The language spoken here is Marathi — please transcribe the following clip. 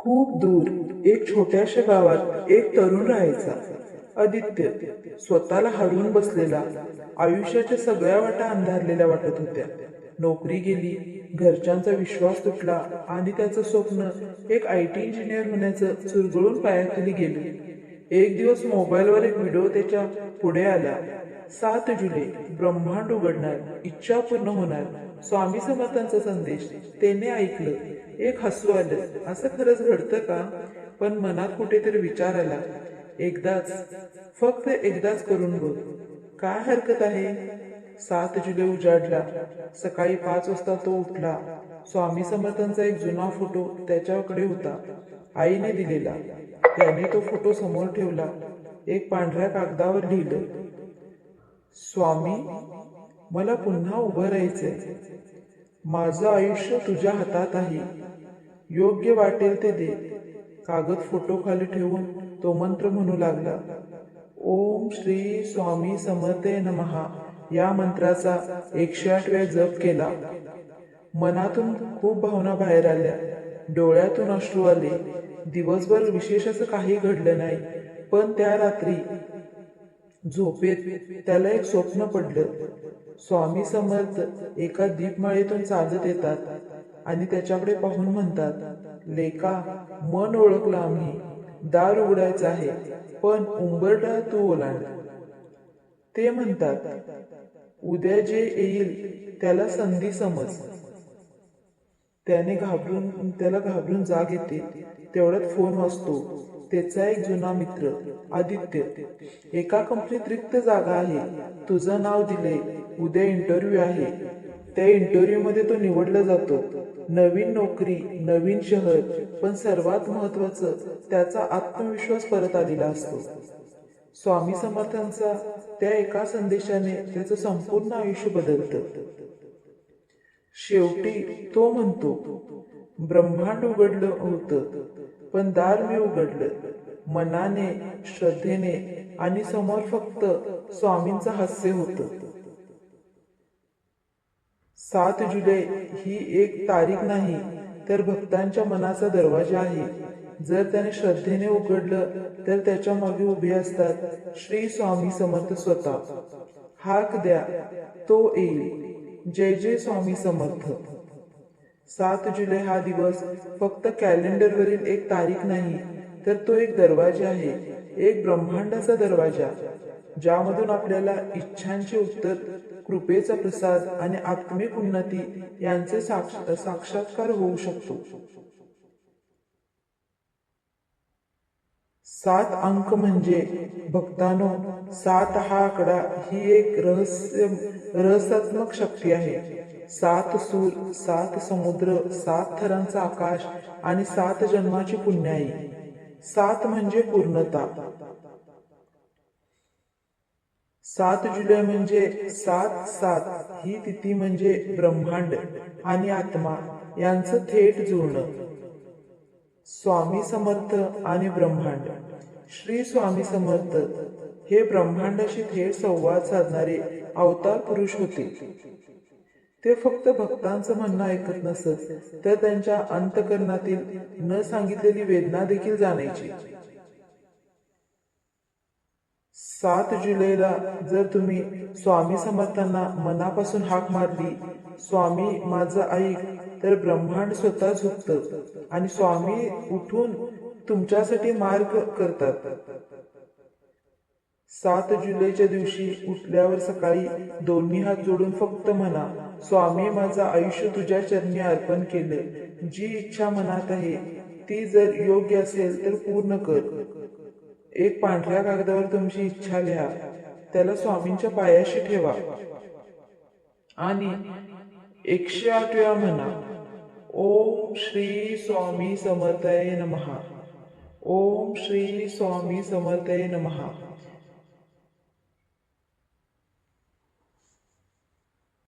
खूप दूर एक छोट्याशा गावात एक तरुण राहायचा. आदित्य स्वतःला हरवून बसलेला आयुष्याच्या सगळ्या वाटा अंधारलेल्या वाटत होत्या. नोकरी गेली घरच्यांचा विश्वास तुटला आणि त्याचं स्वप्न एक आय टी इंजिनियर होण्याचं चुरगळून पायाखाली गेले. एक दिवस मोबाईलवर एक व्हिडिओ त्याच्या पुढे आला. सात जुलै ब्रह्मांड उघडणार इच्छा पूर्ण होणार. स्वामी समर्थांचा संदेश त्याने ऐकलं. एक हसू आलं. असं खरंच घडतं का? पण मनात कुठेतरी विचार आला. एकदाच फक्त एकदाच करून बघ. काय हरकत आहे? सात जुलै उजाडला. सकाळी पाच वाजता तो उठला. स्वामी समर्थांचा एक जुना फोटो त्याच्याकडे होता. आईने दिलेला. त्याने तो फोटो समोर ठेवला. एक पांढऱ्या कागदावर लिहिलं. स्वामी मला पुन्हा उभं राहायचंय. माझं आयुष्य तुझ्या हातात आहे. योग्य वाटेल ते दे. कागद फोटो खाली ठेवून तो मंत्र म्हणू लागला. ओम श्री स्वामी समते नमहा या मंत्राचा एकशे आठ वेळा जप केला. मनातून खूप भावना बाहेर आल्या. डोळ्यातून अश्रू आले. दिवसभर विशेष असं काही घडलं नाही. पण त्या रात्री झोपेत त्याला एक स्वप्न पडलं. स्वामी समर्थ एका दीपमाळेतून चालत येतात आणि त्याच्याकडे पाहून म्हणतात लेका मन ओळखलं आम्ही. दार उघडायचं आहे पण उंबरडा तू ओलांड. ते म्हणतात उद्या जे येईल त्याला संधी समज. त्याने घाबरून त्याला घाबरून जाग येते. तेवढ्यात फोन वाजतो. त्याचा एक जुना मित्र आदित्य. एका कंपनीत रिक्त जागा आहे. तुझं नाव दिले उद्या इंटरव्ह्यू आहे. त्या इंटरव्ह्यू मध्ये तो निवडला जातो. नवीन नोकरी नवीन शहर पण सर्वात महत्वाचं त्याचा आत्मविश्वास परत आलेला असतो. स्वामी समर्थांचा त्या एका संदेशाने त्याचं संपूर्ण आयुष्य बदलतं. शेवटी तो म्हणतो ब्रह्मांड उघडलं होतं. पण दार मी उघडलं. मनाने श्रद्धेने आणि समोर फक्त स्वामींचं हास्य होत. सात जुलै ही एक तारीख नाही तर भक्तांच्या मनाचा दरवाजा आहे. जर त्याने श्रद्धेने उघडलं तर त्याच्यामागे उभे असतात श्री स्वामी समर्थ स्वतः. हाक द्या तो येईल. जय जय स्वामी समर्थ. सात जुलै हा दिवस फक्त कॅलेंडरवरील एक तारीख नाही तर तो एक दरवाजा आहे एक ब्रह्मांडाचा दरवाजा ज्यामधून आपल्याला इच्छांचे उत्तर कृपेचा प्रसाद आणि आत्मिक उन्नती यांचे साक्ष- साक्षात्कार होऊ शकतो. सात अंक म्हणजे भक्तानो सात हा आकडा ही एक रहस्य रहस्यात्मक शक्ती आहे. सात सूर सात समुद्र सात थरांचा आकाश आणि सात जन्माची पुण्याई. सात म्हणजे पूर्णता. सात जुलै म्हणजे सात सात ही तिथी म्हणजे ब्रह्मांड आणि आत्मा यांचं थेट जुळणं. स्वामी समर्थ आणि ब्रह्मांड. श्री स्वामी समर्थ हे ब्रह्मांडाशी थेट संवाद साधणारे अवतार पुरुष होते. ते फक्त भक्तांचं म्हणणं ऐकत नसत तर त्यांच्या अंतकरणातील न सांगितलेली वेदना देखील जाणायची. सात जुलैला जर तुम्ही स्वामी समर्थांना मनापासून हाक मारली स्वामी माझं ऐक तर ब्रह्मांड स्वतः झुकत आणि स्वामी उठून तुमच्यासाठी मार्ग करतात. सात जुलैच्या दिवशी उठल्यावर सकाळी दोन्ही हात जोडून फक्त म्हणा स्वामी माझं आयुष्य तुझ्या चरणी अर्पण केले. जी इच्छा मनात आहे ती जर योग्य असेल तर पूर्ण कर. एक पांढऱ्या कागदावर तुमची इच्छा लिहा. त्याला स्वामींच्या पायाशी ठेवा. आणि एकशे आठ वेळा म्हणा ओम श्री स्वामी समर्थय नमहा ओम श्री स्वामी समर्थय नमहा